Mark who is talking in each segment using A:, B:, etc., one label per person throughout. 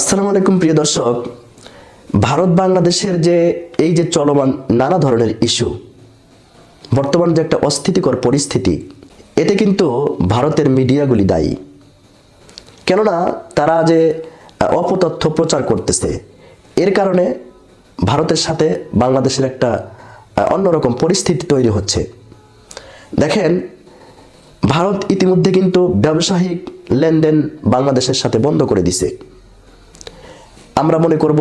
A: আসসালামু আলাইকুম, প্রিয় দর্শক। ভারত বাংলাদেশের যে এই যে চলমান নানা ধরনের ইস্যু, বর্তমান যে একটা অস্থিতিকর পরিস্থিতি, এতে কিন্তু ভারতের মিডিয়াগুলি দায়ী। কেননা তারা যে অপতথ্য প্রচার করতেছে, এর কারণে ভারতের সাথে বাংলাদেশের একটা অন্যরকম পরিস্থিতি তৈরি হচ্ছে। দেখেন, ভারত ইতিমধ্যে কিন্তু ব্যবসায়িক লেনদেন বাংলাদেশের সাথে বন্ধ করে দিছে। আমরা মনে করব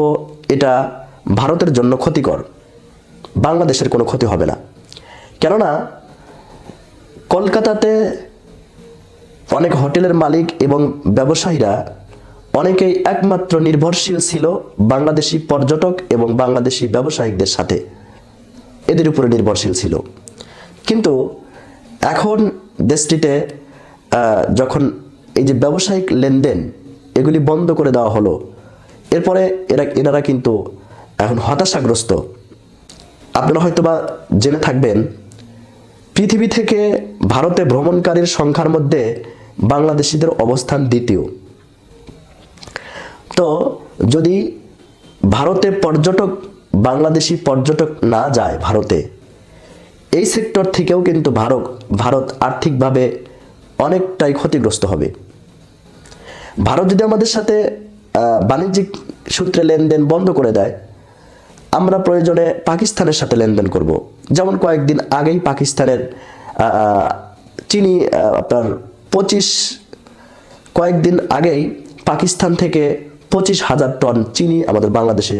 A: এটা ভারতের জন্য ক্ষতিকর। বাংলাদেশের কোনো ক্ষতি হবে না। কেননা, কলকাতাতে অনেক হোটেলের মালিক এবং ব্যবসায়ীরা অনেকেই একমাত্র নির্ভরশীল ছিল বাংলাদেশি পর্যটক এবং বাংলাদেশি ব্যবসায়িকদের সাথে। এদের উপরে নির্ভরশীল ছিল। কিন্তু এখন দেশটিতে যখন এই যে ব্যবসায়িক লেনদেন, এগুলি বন্ধ করে দেওয়া হলো এরপরে এরা, এনারা কিন্তু এখন হতাশাগ্রস্ত। আপনারা হয়তোবা জেনে থাকবেন, পৃথিবী থেকে ভারতে ভ্রমণকারীর সংখ্যার মধ্যে বাংলাদেশিদের অবস্থান দ্বিতীয়। তো যদি ভারতে পর্যটক, বাংলাদেশি পর্যটক না যায় ভারতে, এই সেক্টর থেকেও কিন্তু ভারত ভারত আর্থিকভাবে অনেকটাই ক্ষতিগ্রস্ত হবে। ভারত যদি আমাদের সাথে বাণিজ্যিক সূত্রে লেনদেন বন্ধ করে দেয়। আমরা প্রয়োজনে পাকিস্তানের সাথে লেনদেন করব। যেমন কয়েকদিন আগেই পাকিস্তানের চিনি আপনার পঁচিশ, কয়েকদিন আগেই পাকিস্তান থেকে পঁচিশ হাজার টন চিনি আমাদের বাংলাদেশে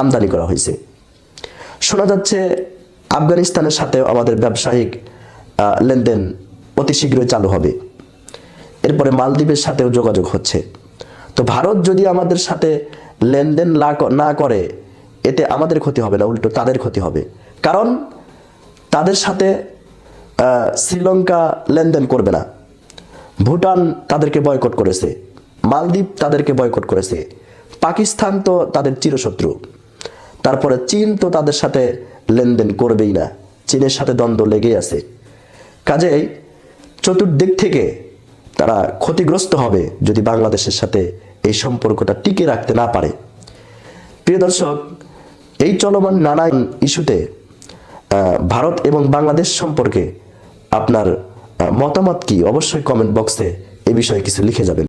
A: আমদানি করা হয়েছে। শোনা যাচ্ছে আফগানিস্তানের সাথেও আমাদের ব্যবসায়িক লেনদেন অতি শীঘ্রই চালু হবে। এরপরে মালদ্বীপের সাথেও যোগাযোগ হচ্ছে। তো ভারত যদি আমাদের সাথে লেনদেন না করে, এতে আমাদের ক্ষতি হবে না, উল্টো তাদের ক্ষতি হবে। কারণ তাদের সাথে শ্রীলঙ্কা লেনদেন করবে না। ভুটান তাদেরকে বয়কট করেছে। মালদ্বীপ তাদেরকে বয়কট করেছে। পাকিস্তান তো তাদের চিরশত্রু। তারপরে চীন তো তাদের সাথে লেনদেন করবেই না। চীনের সাথে দ্বন্দ্ব লেগেই আছে। কাজেই চতুর্দিক থেকে তারা ক্ষতিগ্রস্ত হবে যদি বাংলাদেশের সাথে এই সম্পর্কটা টিকে রাখতে না পারে। প্রিয় দর্শক, এই চলমান নানান ইস্যুতে ভারত এবং বাংলাদেশ সম্পর্কে আপনার মতামত কি? অবশ্যই কমেন্ট বক্সে এ বিষয়ে কিছু লিখে যাবেন।